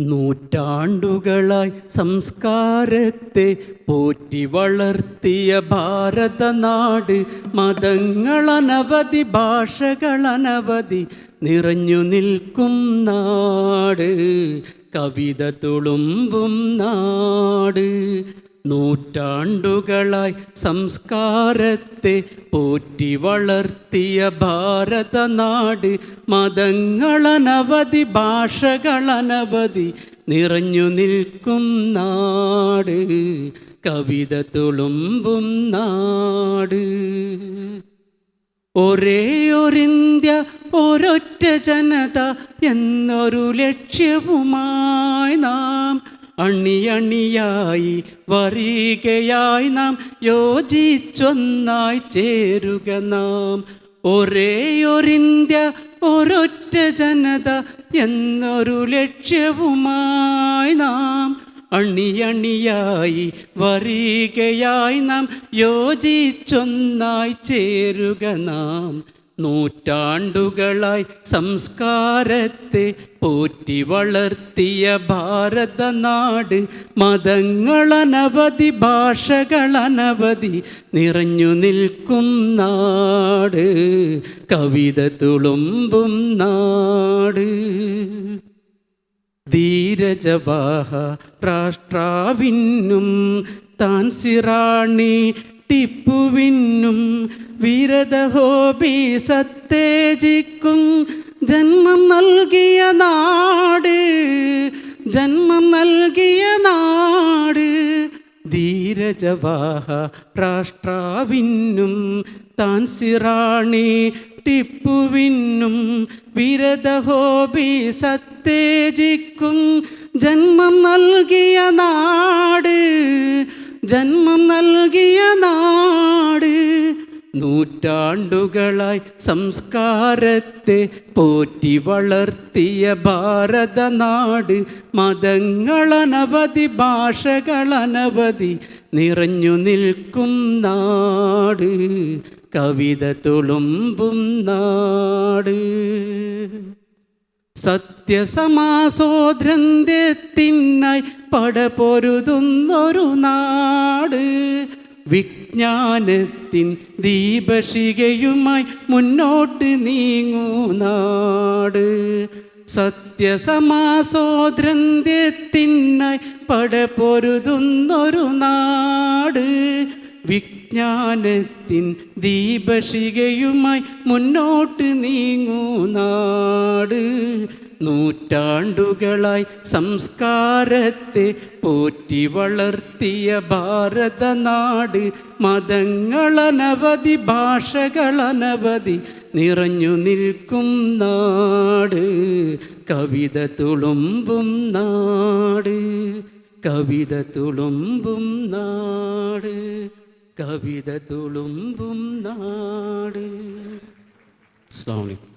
നൂറ്റാണ്ടുകളായി സംസ്കാരത്തെ പോറ്റി വളർത്തിയ ഭാരതനാട് മതങ്ങളനവധി ഭാഷകളനവധി നിറഞ്ഞു നിൽക്കും നാട്. കവിത തുളുമ്പും നാട്. നൂറ്റാണ്ടുകളായി സംസ്കാരത്തെ പോറ്റി വളർത്തിയ ഭാരതനാട് മതങ്ങളനവധി ഭാഷകളനവധി നിറഞ്ഞു നിൽക്കും നാട് കവിത തുളുമ്പും നാട്. ഒരേ ഒരിന്ത്യ ഒരൊറ്റ ജനത എന്നൊരു ലക്ഷ്യവുമായി നാം അണിയണിയായി വരികയായി നാം യോജിച്ചൊന്നായി ചേരുക നാം. ഒരേ ഒരിന്ത്യ ഒരൊറ്റ ജനത എന്നൊരു ലക്ഷ്യവുമായി നാം അണിയണിയായി വരികയായി നാം യോജിച്ചൊന്നായി ചേരുക നാം. നൂറ്റാണ്ടുകളായി സംസ്കാരത്തെ പോറ്റി വളർത്തിയ ഭാരതനാട് മതങ്ങളനവധി ഭാഷകളനവധി നിറഞ്ഞു നിൽക്കും നാട് കവിത തുളുമ്പും നാട്. ധീരജവാഹ രാഷ്ട്രാവിന്നും താൻ സിറാണി ടിപ്പുവിനും വീരതഹോബി സത്തേജിക്കും ജന്മം നൽകിയ നാട് ജന്മം നൽകിയ നാട്. ധീരജവാഹ രാഷ്ട്രാവിന്നും താൻ സിറാണി ടിപ്പുവിന്നും വിരതഹോബി സത്തേജിക്കും ജന്മം നൽകിയ നാട് ജന്മം നൽകിയ നാട് നൂറ്റാണ്ടുകളായി സംസ്കാരത്തെ പോറ്റി വളർത്തിയ ഭാരതനാട് മതങ്ങളനവധി ഭാഷകളനവധി നിറഞ്ഞു നിൽക്കും നാട് കവിത തുളുമ്പും നാട്. സത്യസമാസോദ്രന്ത്യത്തിനായി പടപൊരുതുന്നൊരു നാട് വിജ്ഞാനത്തിൻ ദീപശികയുമായി മുന്നോട്ട് നീങ്ങൂ നാട്. സത്യസമാസോദ്രന്ത്യത്തിനായി പടപൊരുതുന്നൊരു നാട്. വിജ്ഞാനത്തിൻ ദീപശികയുമായി മുന്നോട്ട് നീങ്ങൂ നാട്. നൂറ്റാണ്ടുകളായി സംസ്കാരത്തെ പോറ്റി വളർത്തിയ ഭാരതനാട് മതങ്ങളനവധി ഭാഷകളനവധി നിറഞ്ഞു നിൽക്കും നാട്. കവിത തുളുമ്പും നാട്. കവിത തുളുമ്പും നാട്. കവിത തുളുമ്പും നാട്. അസ്സാം വലൈക്കും